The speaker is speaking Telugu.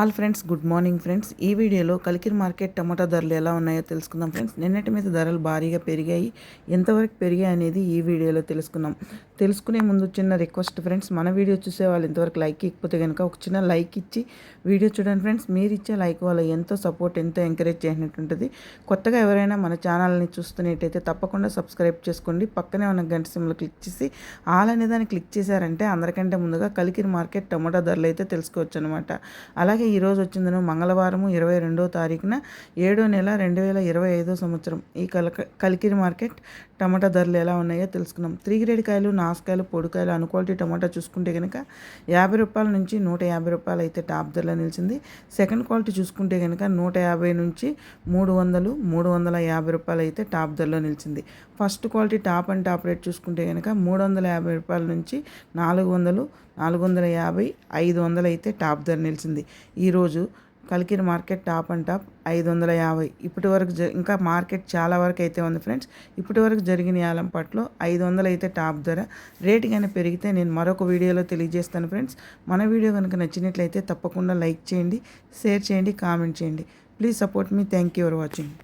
All friends good morning friends. ఈ వీడియోలో కలికిరి మార్కెట్ టమాటా ధరలు ఎలా ఉన్నాయో తెలుసుకుందాం ఫ్రెండ్స్. నిన్నటి మీద ధరలు భారీగా పెరిగాయి. ఎంతవరకు పెరిగాయి అనేది ఈ వీడియోలో తెలుసుకుందాం. తెలుసుకునే ముందు చిన్న రిక్వెస్ట్ ఫ్రెండ్స్ మన వీడియో చూసే వాళ్ళు ఇంతవరకు లైక్ ఇకపోతే కనుక ఒక చిన్న లైక్ ఇచ్చి వీడియో చూడండి ఫ్రెండ్స్. మీరు ఇచ్చే లైక్ వల్ల ఎంతో సపోర్ట్ ఎంతో ఎంకరేజ్ చేసినట్టు ఉంటుంది. కొత్తగా ఎవరైనా మన ఛానల్ని చూస్తున్నట్టయితే తప్పకుండా సబ్స్క్రైబ్ చేసుకోండి. పక్కనే ఉన్న గంట సిమ్లో క్లిక్ చేసి ఆల్ అనే దాన్ని క్లిక్ చేశారంటే అందరికంటే ముందుగా కలికిరి మార్కెట్ టమాటా ధరలు అయితే తెలుసుకోవచ్చు అనమాట అలాగే అలాగే ఈరోజు వచ్చిందను మంగళవారము ఇరవై రెండో తారీఖున ఏడో నెల రెండు వేల ఇరవై ఐదో సంవత్సరం. ఈ కలక కలికిరి మార్కెట్ టమాటా ధరలు ఎలా ఉన్నాయో తెలుసుకున్నాం త్రీ గ్రేడ్ కాయలు నాసుకాయలు పొడికాయలు అనుక్వాలిటీ టమాటా చూసుకుంటే కనుక యాభై రూపాయల నుంచి నూట యాభై రూపాయలు అయితే టాప్ ధరలో నిలిచింది. సెకండ్ క్వాలిటీ చూసుకుంటే కనుక నూట యాభై నుంచి మూడు వందలు మూడు వందల యాభై రూపాయలు అయితే టాప్ ధరలో నిలిచింది. First quality top and top rate చూసుకుంటే కనుక మూడు వందల యాభై రూపాయల నుంచి నాలుగు వందలు నాలుగు వందల యాభై ఐదు వందలు అయితే టాప్ ధర నిలిచింది. ఈరోజు Kalikiri market top and top ఐదు వందల యాభై. ఇప్పటి వరకు ఇంకా మార్కెట్ చాలా వరకు అయితే ఉంది ఫ్రెండ్స్. ఇప్పటి వరకు జరిగిన యాలంపాట్లో ఐదు వందలు అయితే టాప్ ధర. రేటు కానీ పెరిగితే నేను మరొక వీడియోలో తెలియజేస్తాను ఫ్రెండ్స్. మన వీడియో కనుక నచ్చినట్లయితే తప్పకుండా లైక్ చేయండి షేర్ చేయండి కామెంట్ చేయండి. Please support me. Thank you for watching.